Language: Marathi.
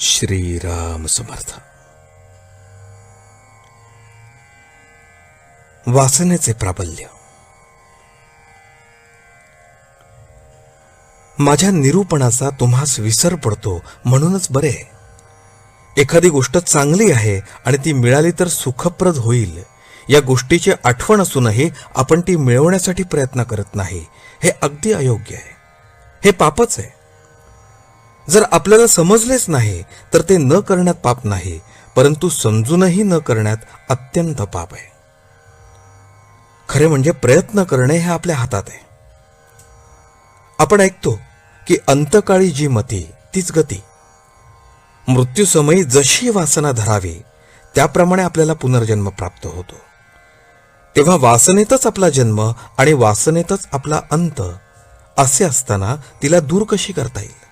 श्रीराम समर्थ. वासनेचे प्राबल्य. माझ्या निरूपणाचा तुम्हास विसर पडतो म्हणूनच बरे. एखादी गोष्ट चांगली आहे आणि ती मिळाली तर सुखप्रद होईल. या गोष्टीची आठवण असूनही आपण ती मिळवण्यासाठी प्रयत्न करत नाही. हे अगदी अयोग्य आहे. हे पापच आहे. जर आपल्याला समजलेच नाही तर ते न करण्यात पाप नाही परंतु समजूनही न करण्यात अत्यंत पाप आहे. खरे म्हणजे प्रयत्न करणे हे आपल्या हातात आहे. आपण ऐकतो की अंतकाळी जी मती तीच गती. मृत्यूसमयी जशी वासना धरावी त्याप्रमाणे आपल्याला पुनर्जन्म प्राप्त होतो. तेव्हा वासनेतच आपला जन्म आणि वासनेतच आपला अंत असे असताना तिला दूर कशी करता येईल?